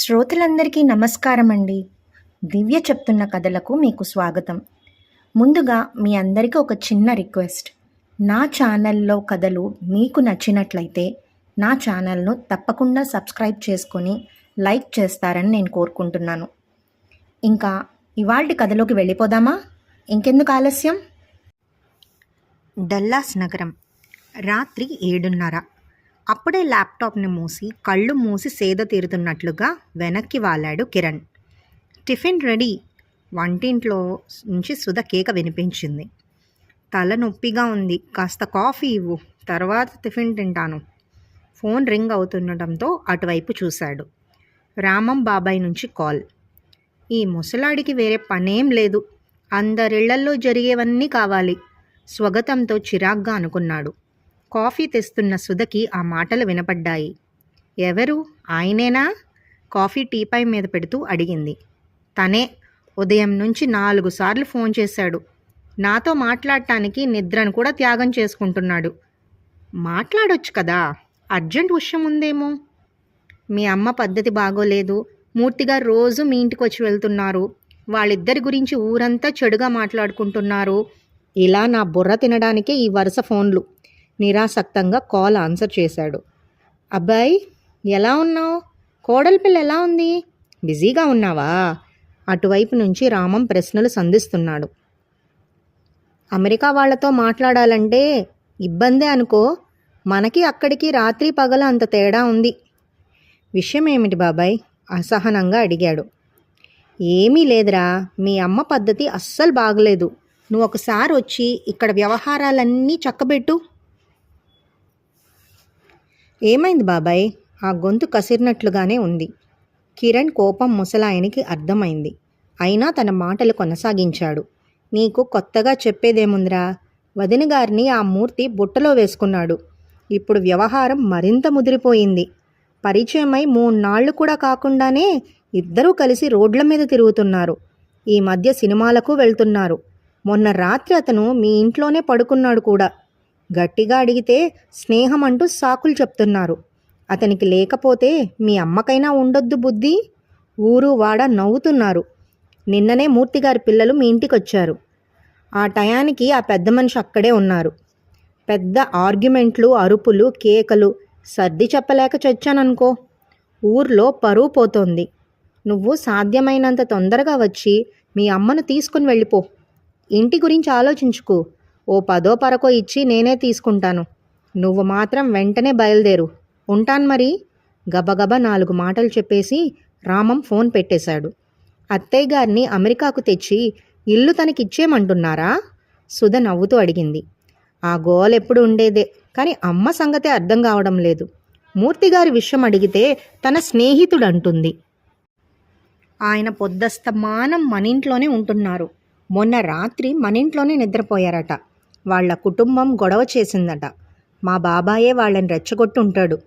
శ్రోతలందరికీ నమస్కారం అండి దివ్య చెప్తున్న కథలకు మీకు స్వాగతం. ముందుగా మీ అందరికీ ఒక చిన్న రిక్వెస్ట్. నా ఛానల్లో కథలు మీకు నచ్చినట్లయితే నా ఛానల్ను తప్పకుండా సబ్స్క్రైబ్ చేసుకొని లైక్ చేస్తారని నేను కోరుకుంటున్నాను. ఇంకా ఇవాల్టి కథలోకి వెళ్ళిపోదామా? ఇంకెందుకు ఆలస్యం? డల్లాస్ నగరం రాత్రి ఏడున్నర. అప్పుడే ల్యాప్టాప్ని మూసి కళ్ళు మూసి సేద తీరుతున్నట్లుగా వెనక్కి వాలాడు కిరణ్. Tiffin ready. వంటింట్లో నుంచి సుధ కేక వినిపించింది. తల నొప్పిగా ఉంది. కాస్త కాఫీ ఇవ్వు. తర్వాత టిఫిన్ తింటాను. ఫోన్ రింగ్ అవుతుండటంతో అటువైపు చూశాడు. రామం బాబాయ్ నుంచి కాల్. ఈ ముసలాడికి వేరే పనేం లేదు. అందరిళ్ళల్లో జరిగేవన్నీ కావాలి. స్వగతంతో చిరాగ్గా అనుకున్నాడు. కాఫీ తెస్తున్న సుధకి ఆ మాటలు వినపడ్డాయి. ఎవరు? ఆయనేనా? కాఫీ టీపై మీద పెడుతూ అడిగింది. తనే ఉదయం నుంచి నాలుగు సార్లు ఫోన్ చేశాడు. నాతో మాట్లాడటానికి నిద్రను కూడా త్యాగం చేసుకుంటున్నాడు. మాట్లాడొచ్చు కదా? అర్జెంట్ విషయం ఉందేమో? మీ అమ్మ పద్ధతి బాగోలేదు. మూర్తిగా రోజు మీ ఇంటికి వచ్చి వెళ్తున్నారు. వాళ్ళిద్దరి గురించి ఊరంతా చెడుగా మాట్లాడుకుంటున్నారు. ఇలా నా బుర్ర తినడానికే ఈ వరుస ఫోన్లు. నిరాసక్తంగా కాల్ ఆన్సర్ చేశాడు. అబ్బాయి ఎలా ఉన్నావు? కోడలి పిల్ల ఎలా ఉంది? బిజీగా ఉన్నావా? అటువైపు నుంచి రామం ప్రశ్నలు సంధిస్తున్నాడు. అమెరికా వాళ్ళతో మాట్లాడాలంటే ఇబ్బందే అనుకో. మనకి అక్కడికి రాత్రి పగల అంత తేడా ఉంది. విషయం ఏమిటి బాబాయ్? అసహనంగా అడిగాడు. ఏమీ లేదురా. మీ అమ్మ పద్ధతి అస్సలు బాగలేదు. నువ్వు ఒకసారి వచ్చి ఇక్కడ వ్యవహారాలన్నీ చక్కబెట్టు. ఏమైంది బాబాయ్? ఆ గొంతు కసిరినట్లుగానే ఉంది. కిరణ్ కోపం ముసలాయనికి అర్థమైంది. అయినా తన మాటలు కొనసాగించాడు. నీకు కొత్తగా చెప్పేదేముందిరా? వదిన గారిని ఆ మూర్తి బుట్టలో వేసుకున్నాడు. ఇప్పుడు వ్యవహారం మరింత ముదిరిపోయింది. పరిచయమై మూన్నాళ్ళు కూడా కాకుండానే ఇద్దరూ కలిసి రోడ్ల మీద తిరుగుతున్నారు. ఈ మధ్య సినిమాలకు వెళ్తున్నారు. మొన్న రాత్రి అతను మీ ఇంట్లోనే పడుకున్నాడు కూడా. గట్టిగా అడిగితే స్నేహం అంటూ సాకులు చెప్తున్నారు. అతనికి లేకపోతే మీ అమ్మకైనా ఉండొద్దు బుద్ధి? ఊరు వాడ నవ్వుతున్నారు. నిన్ననే మూర్తిగారి పిల్లలు మీ ఇంటికి వచ్చారు ఆ టయానికి ఆ పెద్ద మనిషి అక్కడే ఉన్నారు. పెద్ద ఆర్గ్యుమెంట్లు అరుపులు కేకలు సర్ది చెప్పలేక చచ్చాననుకో. ఊర్లో పరువు పోతోంది. నువ్వు సాధ్యమైనంత తొందరగా వచ్చి మీ అమ్మను తీసుకుని వెళ్ళిపో. ఇంటి గురించి ఆలోచించుకో. ఓ పదో పరకో ఇచ్చి నేనే తీసుకుంటాను. నువ్వు మాత్రం వెంటనే బయలుదేరు. ఉంటాను మరి. గబగబా నాలుగు మాటలు చెప్పేసి రామం ఫోన్ పెట్టేశాడు. అత్తయ్య గారిని అమెరికాకు తెచ్చి ఇల్లు తనకిచ్చేయమంటున్నారా? సుధ నవ్వుతూ అడిగింది. ఆ గోల్ ఎప్పుడు ఉండేదే కానీ అమ్మ సంగతే అర్థం కావడం లేదు. మూర్తిగారి విషయం అడిగితే తన స్నేహితుడు అంటుంది ఆయన పొద్దస్తమానం మన ఇంట్లోనే ఉంటున్నారు. మొన్న రాత్రి మన ఇంట్లోనే నిద్రపోయారట. వాళ్ళ కుటుంబం గొడవ చేసిందట. మా బాబాయే వాళ్ళని రెచ్చగొట్టుంటాడు.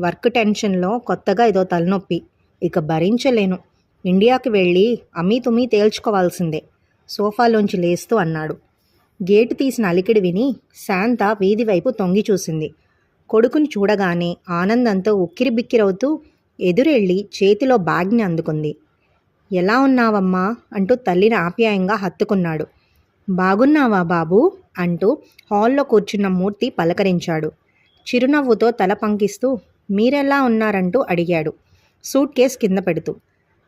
వర్క్ టెన్షన్లో కొత్తగా ఏదో తలనొప్పి. ఇక భరించలేను. ఇండియాకి వెళ్ళి అమీతుమీ తేల్చుకోవాల్సిందే. సోఫాలోంచి లేస్తూ అన్నాడు. గేటు తీసిన అలికిడి విని శాంత వీధి వైపు తొంగి చూసింది. కొడుకుని చూడగానే ఆనందంతో ఉక్కిరిబిక్కిరవుతూ ఎదురెళ్ళి చేతిలో బ్యాగ్ని అందుకుంది. ఎలా ఉన్నావమ్మా? అంటూ తల్లిని ఆప్యాయంగా హత్తుకున్నాడు. బాగున్నావా బాబు? అంటూ హాల్లో కూర్చున్న మూర్తి పలకరించాడు. చిరునవ్వుతో తల పంకిస్తూ మీరెలా ఉన్నారంటూ అడిగాడు. సూట్ కేస్ కింద పెడుతూ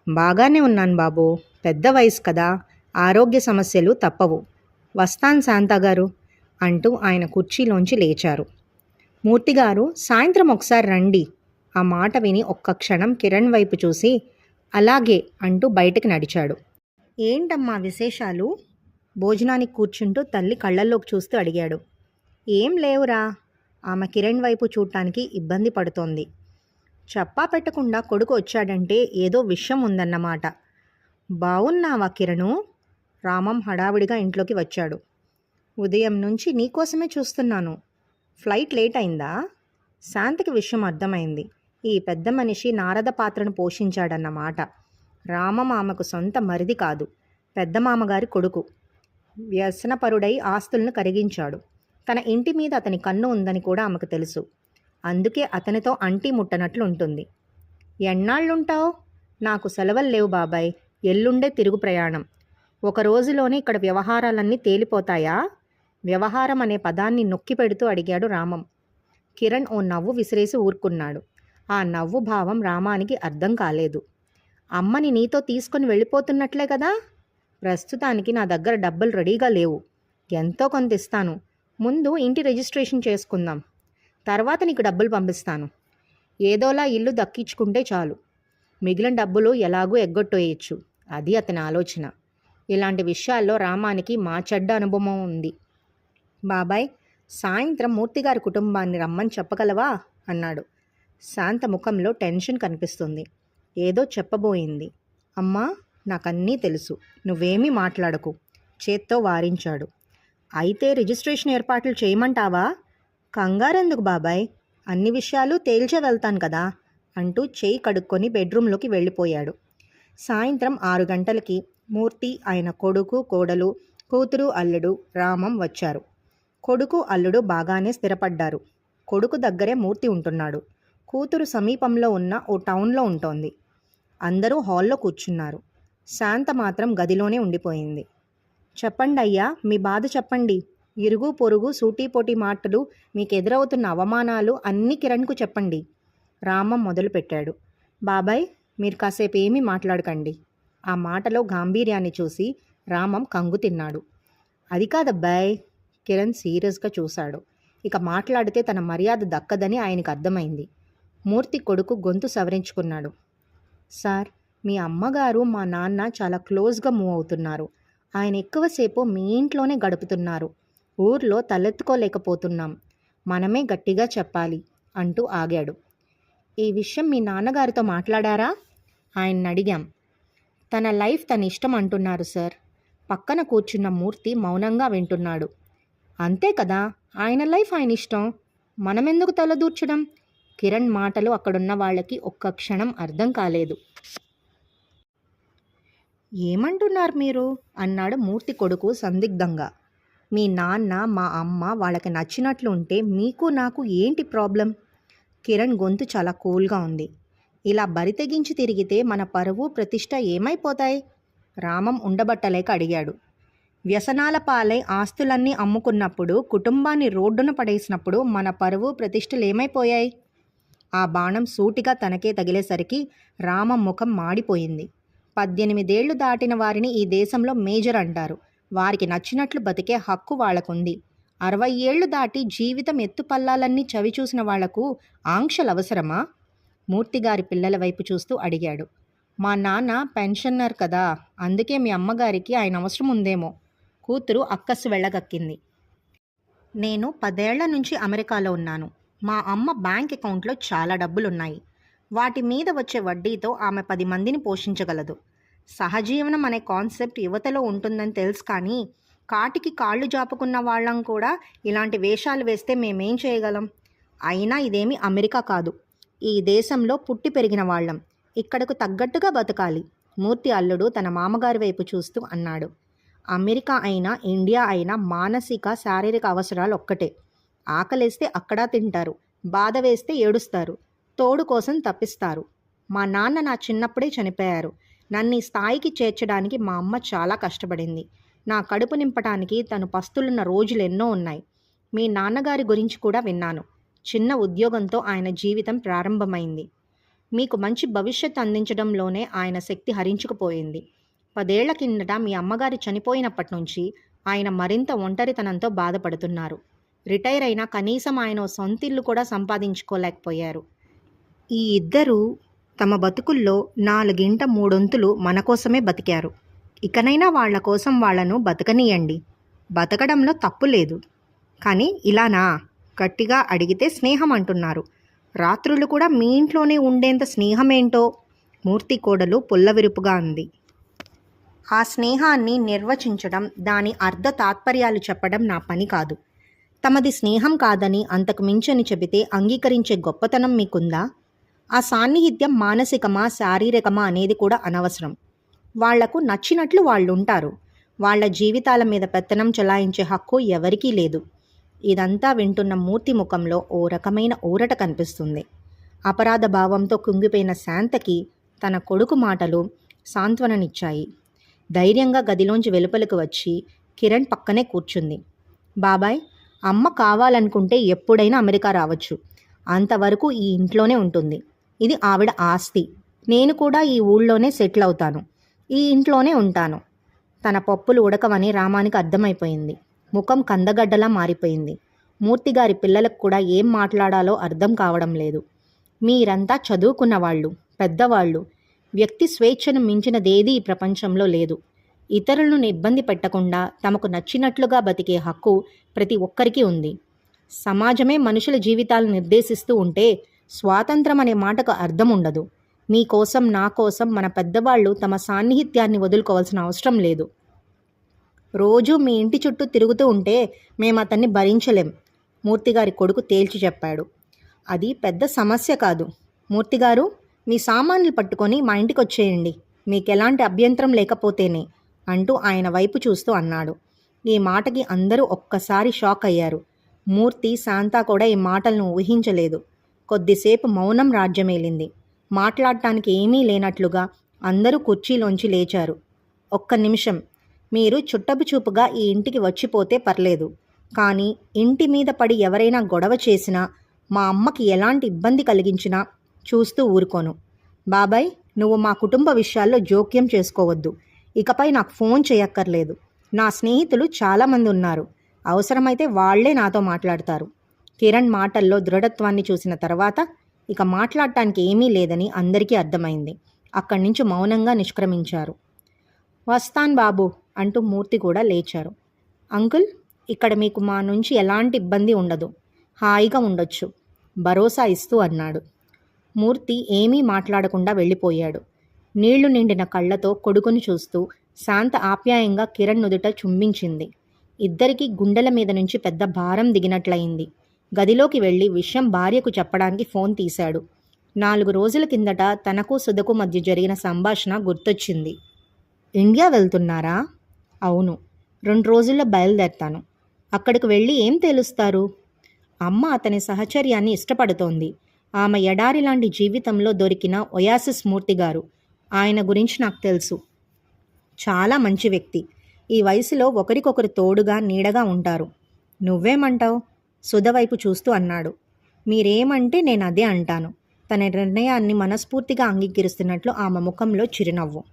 బాగానే ఉన్నాను బాబు. పెద్ద వయసు కదా. ఆరోగ్య సమస్యలు తప్పవు. వస్తాను శాంతగారు అంటూ ఆయన కుర్చీలోంచి లేచారు. మూర్తిగారు సాయంత్రం ఒకసారి రండి. ఆ మాట విని ఒక్క క్షణం కిరణ్ వైపు చూసి అలాగే అంటూ బయటకు నడిచాడు. ఏంటమ్మా విశేషాలు? భోజనానికి కూర్చుంటూ తల్లి కళ్ళల్లోకి చూస్తూ అడిగాడు. ఏం లేవురా ఆమె కిరణ్ వైపు చూడటానికి ఇబ్బంది పడుతోంది. చెప్పా పెట్టకుండా కొడుకు వచ్చాడంటే ఏదో విషయం ఉందన్నమాట. బావున్నావా కిరణు రామం హడావిడిగా ఇంట్లోకి వచ్చాడు. ఉదయం నుంచి నీకోసమే చూస్తున్నాను. ఫ్లైట్ లేట్ అయిందా శాంతికి విషయం అర్థమైంది. ఈ పెద్ద మనిషి నారద పాత్రను పోషించాడన్నమాట. రామం ఆమెకు సొంత మరిది కాదు. పెద్ద మామగారి కొడుకు. వ్యసనపరుడై ఆస్తులను కరిగించాడు. తన ఇంటి మీద అతని కన్ను ఉందని కూడా ఆమెకు తెలుసు. అందుకే అతనితో అంటి ముట్టనట్లు ఉంటుంది ఎన్నాళ్ళుంటావు? నాకు సెలవులు లేవు బాబాయ్. ఎల్లుండే తిరుగు ప్రయాణం. ఒక రోజులోనే ఇక్కడ వ్యవహారాలన్నీ తేలిపోతాయా? వ్యవహారం అనే పదాన్ని నొక్కి పెడుతూ అడిగాడు రామం. కిరణ్ ఓ నవ్వు విసిరేసి ఊరుకున్నాడు. ఆ నవ్వు భావం రామానికి అర్థం కాలేదు. అమ్మని నీతో తీసుకొని వెళ్ళిపోతున్నట్లే కదా? ప్రస్తుతానికి నా దగ్గర డబ్బులు రెడీగా లేవు. ఎంతో కొంత ఇస్తాను. ముందు ఇంటి రిజిస్ట్రేషన్ చేసుకుందాం. తర్వాత నీకు డబ్బులు పంపిస్తాను. ఏదోలా ఇల్లు దక్కించుకుంటే చాలు. మిగిలిన డబ్బులు ఎలాగూ ఎగ్గొట్టేయచ్చు. అది అతని ఆలోచన. ఇలాంటి విషయాల్లో రామానికి మా చెడ్డ అనుభవం ఉంది. బాబాయ్ సాయంత్రం మూర్తిగారి కుటుంబాన్ని రమ్మని చెప్పగలవా? అన్నాడు. శాంత ముఖంలో టెన్షన్ కనిపిస్తుంది. ఏదో చెప్పబోయింది. అమ్మా నాకన్నీ తెలుసు. నువ్వేమీ మాట్లాడకు. చేత్తో వారించాడు. అయితే రిజిస్ట్రేషన్ ఏర్పాట్లు చేయమంటావా? కంగారెందుకు బాబాయ్? అన్ని విషయాలు తేల్చే వెళ్తాను కదా? అంటూ చేయి కడుక్కొని బెడ్రూమ్లోకి వెళ్ళిపోయాడు. సాయంత్రం ఆరు గంటలకి మూర్తి ఆయన కొడుకు కోడలు కూతురు అల్లుడు రామం వచ్చారు. కొడుకు అల్లుడు బాగానే స్థిరపడ్డారు. కొడుకు దగ్గరే మూర్తి ఉంటున్నాడు. కూతురు సమీపంలో ఉన్న ఓ టౌన్లో ఉంటోంది. అందరూ హాల్లో కూర్చున్నారు. శాంత మాత్రం గదిలోనే ఉండిపోయింది. చెప్పండి అయ్యా మీ బాధ చెప్పండి. ఇరుగు పొరుగు సూటీపోటీ మాటలు మీకు ఎదురవుతున్న అవమానాలు అన్నీ కిరణ్కు చెప్పండి. రామం మొదలుపెట్టాడు. బాబాయ్ మీరు కాసేపు ఏమీ మాట్లాడకండి. ఆ మాటలో గాంభీర్యాన్ని చూసి రామం కంగు తిన్నాడు. అది కాదబ్బాయ్ కిరణ్ సీరియస్గా చూశాడు. ఇక మాట్లాడితే తన మర్యాద దక్కదని ఆయనకు అర్థమైంది. మూర్తి కొడుకు గొంతు సవరించుకున్నాడు. సార్ మీ అమ్మగారు మా నాన్న చాలా క్లోజ్గా మూవ్ అవుతున్నారు. ఆయన ఎక్కువసేపు మీ ఇంట్లోనే గడుపుతున్నారు. ఊర్లో తలెత్తుకోలేకపోతున్నాం. మనమే గట్టిగా చెప్పాలి అంటూ ఆగాడు. ఈ విషయం మీ నాన్నగారితో మాట్లాడారా? ఆయన్ని అడిగాం. తన లైఫ్ తన ఇష్టం అంటున్నారు సార్. పక్కన కూర్చున్న మూర్తి మౌనంగా వింటున్నాడు. అంతే కదా? ఆయన లైఫ్ ఆయన ఇష్టం. మనమెందుకు తలదూర్చడం? కిరణ్ మాటలు అక్కడున్న వాళ్ళకి ఒక్క క్షణం అర్థం కాలేదు. ఏమంటున్నారు మీరు? అన్నాడు మూర్తి కొడుకు సందిగ్ధంగా. మీ నాన్న మా అమ్మ వాళ్ళకి నచ్చినట్లు ఉంటే మీకు నాకు ఏంటి ప్రాబ్లం? కిరణ్ గొంతు చాలా కూల్గా ఉంది. ఇలా బరి తెగించి తిరిగితే మన పరువు ప్రతిష్ట ఏమైపోతాయి? రామం ఉండబట్టలేక అడిగాడు. వ్యసనాల పాలై ఆస్తులన్నీ అమ్ముకున్నప్పుడు కుటుంబాన్ని రోడ్డున పడేసినప్పుడు మన పరువు ప్రతిష్టలు ఏమైపోయాయి? ఆ బాణం సూటిగా తనకే తగిలేసరికి రామం ముఖం మాడిపోయింది. పద్దెనిమిదేళ్ళు దాటిన వారిని ఈ దేశంలో మేజర్ అంటారు. వారికి నచ్చినట్లు బతికే హక్కు వాళ్ళకుంది అరవై ఏళ్ళు దాటి జీవితం ఎత్తుపల్లాలన్నీ చవిచూసిన వాళ్ళకు ఆంక్షలు అవసరమా మూర్తిగారి పిల్లల వైపు చూస్తూ అడిగాడు. మా నాన్న పెన్షన్నర్ కదా అందుకే మీ అమ్మగారికి ఆయన అవసరం ఉందేమో కూతురు అక్కసు వెళ్ళగక్కింది. నేను పదేళ్ళ నుంచి అమెరికాలో ఉన్నాను. మా అమ్మ బ్యాంక్ అకౌంట్లో చాలా డబ్బులున్నాయి. వాటి మీద వచ్చే వడ్డీతో ఆమె పది మందిని పోషించగలదు. సహజీవనం అనే కాన్సెప్ట్ యువతలో ఉంటుందని తెలుసు కానీ కాటికి కాళ్ళు జాపుకున్న వాళ్ళం కూడా ఇలాంటి వేషాలు వేస్తే మేమేం చేయగలం? అయినా ఇదేమి అమెరికా కాదు. ఈ దేశంలో పుట్టి పెరిగిన వాళ్ళం. ఇక్కడకు తగ్గట్టుగా బతకాలి. మూర్తి అల్లుడు తన మామగారి వైపు చూస్తూ అన్నాడు. అమెరికా అయినా ఇండియా అయినా మానసిక శారీరక అవసరాలు ఒక్కటే. ఆకలేస్తే అక్కడా తింటారు. బాధ వేస్తే ఏడుస్తారు. తోడు కోసం తప్పిస్తారు. మా నాన్న నా చిన్నప్పుడే చనిపోయారు. నన్ను ఈ స్థాయికి చేర్చడానికి మా అమ్మ చాలా కష్టపడింది. నా కడుపు నింపడానికి తను పస్తులున్న రోజులు ఎన్నో ఉన్నాయి. మీ నాన్నగారి గురించి కూడా విన్నాను. చిన్న ఉద్యోగంతో ఆయన జీవితం ప్రారంభమైంది. మీకు మంచి భవిష్యత్ అందించడంలోనే ఆయన శక్తి హరించుకుపోయింది. పదేళ్ళ కిందట మీ అమ్మగారి చనిపోయినప్పటి నుంచి ఆయన మరింత ఒంటరితనంతో బాధపడుతున్నారు. రిటైర్ అయినా కనీసం ఆయన సొంతిల్లు కూడా సంపాదించుకోలేకపోయారు. ఈ ఇద్దరూ తమ బతుకుల్లో నాలుగింట మూడొంతులు మన కోసమే బతికారు. ఇకనైనా వాళ్ళ కోసం వాళ్ళను బతకనీయండి. బతకడంలో తప్పు లేదు. కానీ ఇలానా? గట్టిగా అడిగితే స్నేహం అంటున్నారు. రాత్రులు కూడా మీ ఇంట్లోనే ఉండేంత స్నేహమేంటో? మూర్తి కోడలు పుల్లవిరుపుగా అంది. ఆ స్నేహాన్ని నిర్వచించడం దాని అర్ధ తాత్పర్యాలు చెప్పడం నా పని కాదు. తమది స్నేహం కాదని అంతకు మించని చెబితే అంగీకరించే గొప్పతనం మీకుందా? ఆ సాన్నిహిత్యం మానసికమా శారీరకమా అనేది కూడా అనవసరం. వాళ్ళకు నచ్చినట్లు వాళ్ళు ఉంటారు వాళ్ళ జీవితాల మీద పెత్తనం చెలాయించే హక్కు ఎవరికీ లేదు. ఇదంతా వింటున్న మూర్తి ముఖంలో ఓ రకమైన ఊరట కనిపిస్తుంది. అపరాధ భావంతో కుంగిపోయిన శాంతకి తన కొడుకు మాటలు సాంత్వననిచ్చాయి. ధైర్యంగా గదిలోంచి వెలుపలకు వచ్చి కిరణ్ పక్కనే కూర్చుంది. బాబాయ్ అమ్మ కావాలనుకుంటే ఎప్పుడైనా అమెరికా రావచ్చు. అంతవరకు ఈ ఇంట్లోనే ఉంటుంది. ఇది ఆవిడ ఆస్తి. నేను కూడా ఈ ఊళ్ళోనే సెటిల్ అవుతాను ఈ ఇంట్లోనే ఉంటాను. తన పప్పులు ఉడకవని రామానికి అర్థమైపోయింది. ముఖం కందగడ్డలా మారిపోయింది. మూర్తిగారి పిల్లలకు కూడా ఏం మాట్లాడాలో అర్థం కావడం లేదు. మీరంతా చదువుకున్న వాళ్ళు పెద్దవాళ్ళు. వ్యక్తి స్వేచ్ఛను మించినదేదీ ఈ ప్రపంచంలో లేదు. ఇతరులను ఇబ్బంది పెట్టకుండా తమకు నచ్చినట్లుగా బతికే హక్కు ప్రతి ఒక్కరికి ఉంది. సమాజమే మనుషుల జీవితాలను నిర్దేశిస్తూ ఉంటే స్వాతంత్రం అనే మాటకు అర్థం ఉండదు మీ కోసం నా కోసం మన పెద్దవాళ్ళు తమ సాన్నిహిత్యాన్ని వదులుకోవాల్సిన అవసరం లేదు. రోజూ మీ ఇంటి చుట్టూ తిరుగుతూ ఉంటే మేము అతన్ని భరించలేం. మూర్తిగారి కొడుకు తేల్చి చెప్పాడు. అది పెద్ద సమస్య కాదు. మూర్తిగారు మీ సామాన్లు పట్టుకొని మా ఇంటికి వచ్చేయండి మీకు ఎలాంటి అభ్యంతరం లేకపోతేనే అంటూ ఆయన వైపు చూస్తూ అన్నాడు. ఈ మాటకి అందరూ ఒక్కసారి షాక్ అయ్యారు మూర్తి శాంత కూడా ఈ మాటలను ఊహించలేదు. కొద్దిసేపు మౌనం రాజ్యమేలింది. మాట్లాడటానికి ఏమీ లేనట్లుగా అందరూ కుర్చీలోంచి లేచారు. ఒక్క నిమిషం. మీరు చుట్టపు చూపుగా ఈ ఇంటికి వచ్చిపోతే పర్లేదు. కానీ ఇంటి మీద పడి ఎవరైనా గొడవ చేసినా మా అమ్మకి ఎలాంటి ఇబ్బంది కలిగించినా చూస్తూ ఊరుకోను. బాబాయ్ నువ్వు మా కుటుంబ విషయాల్లో జోక్యం చేసుకోవద్దు. ఇకపై నాకు ఫోన్ చేయక్కర్లేదు. నా స్నేహితులు చాలామంది ఉన్నారు. అవసరమైతే వాళ్ళే నాతో మాట్లాడతారు. కిరణ్ మాటల్లో దృఢత్వాన్ని చూసిన తర్వాత ఇక మాట్లాడటానికి ఏమీ లేదని అందరికీ అర్థమైంది. అక్కడి నుంచి మౌనంగా నిష్క్రమించారు. వస్తాన్ బాబు అంటూ మూర్తి కూడా లేచారు. అంకుల్ ఇక్కడ మీకు మా నుంచి ఎలాంటి ఇబ్బంది ఉండదు. హాయిగా ఉండొచ్చు. భరోసా ఇస్తూ అన్నాడు. మూర్తి ఏమీ మాట్లాడకుండా వెళ్ళిపోయాడు. నీళ్ళు నిండిన కళ్ళతో కొడుకును చూస్తూ శాంత ఆప్యాయంగా కిరణ్ నుదుట చుంబించింది. ఇద్దరికీ గుండెల మీద నుంచి పెద్ద భారం దిగినట్లయింది. గదిలోకి వెళ్ళి విషయం భార్యకు చెప్పడానికి ఫోన్ తీశాడు. నాలుగు రోజుల కిందట తనకు సుధకు మధ్య జరిగిన సంభాషణ గుర్తొచ్చింది. ఇండియా వెళ్తున్నారా? అవును. రెండు రోజుల్లో బయలుదేరతాను. అక్కడికి వెళ్ళి ఏం తేలుస్తారు? అమ్మ అతని సహచర్యాన్ని ఇష్టపడుతోంది. ఆమె ఎడారి లాంటి జీవితంలో దొరికిన ఒయాసిస్ మూర్తి గారు. ఆయన గురించి నాకు తెలుసు. చాలా మంచి వ్యక్తి. ఈ వయసులో ఒకరికొకరు తోడుగా నీడగా ఉంటారు. నువ్వేమంటావు? సుధవైపు చూస్తూ అన్నాడు. మీరేమంటే నేను అదే అంటాను. తన నిర్ణయాన్ని మనస్ఫూర్తిగా అంగీకరిస్తున్నట్లు ఆమె ముఖంలో చిరునవ్వు.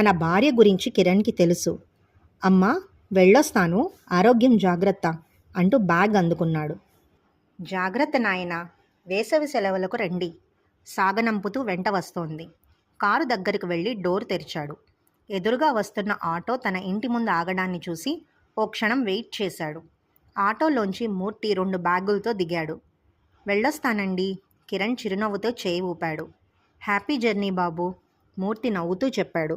తన భార్య గురించి కిరణ్కి తెలుసు. అమ్మా వెళ్ళొస్తాను. ఆరోగ్యం జాగ్రత్త అంటూ బ్యాగ్ అందుకున్నాడు. జాగ్రత్త నాయన. వేసవి సెలవులకు రండి. సాగనంపుతూ వెంట వస్తోంది. కారు దగ్గరికి వెళ్ళి డోర్ తెరిచాడు. ఎదురుగా వస్తున్న ఆటో తన ఇంటి ముందు ఆగడాన్ని చూసి ఓ క్షణం వెయిట్ చేశాడు. ఆటోలోంచి మూర్తి రెండు బ్యాగులతో దిగాడు. వెళ్ళొస్తానండి. కిరణ్ చిరునవ్వుతో చేయి ఊపాడు. హ్యాపీ జర్నీ బాబు! మూర్తి నవ్వుతూ చెప్పాడు.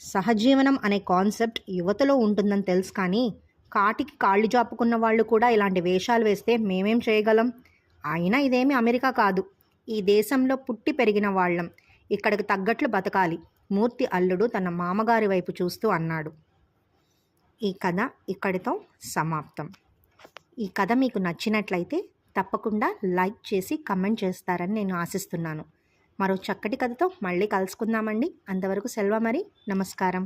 సహజీవనం అనే కాన్సెప్ట్ యువతలో ఉంటుందని తెలుసు కానీ కాటికి కాళ్ళు జాపుకున్న వాళ్ళు కూడా ఇలాంటి వేషాలు వేస్తే మేమేం చేయగలం? అయినా ఇదేమి అమెరికా కాదు. ఈ దేశంలో పుట్టి పెరిగిన వాళ్ళం. ఇక్కడికి తగ్గట్లు బతకాలి. మూర్తి అల్లుడు తన మామగారి వైపు చూస్తూ అన్నాడు. ఈ కథ ఇక్కడితో సమాప్తం. ఈ కథ మీకు నచ్చినట్లయితే తప్పకుండా లైక్ చేసి కమెంట్ చేస్తారని నేను ఆశిస్తున్నాను. మరో చక్కటి కథతో మళ్ళీ కలుసుకుందామండి. అంతవరకు సెల్వ మరి. నమస్కారం.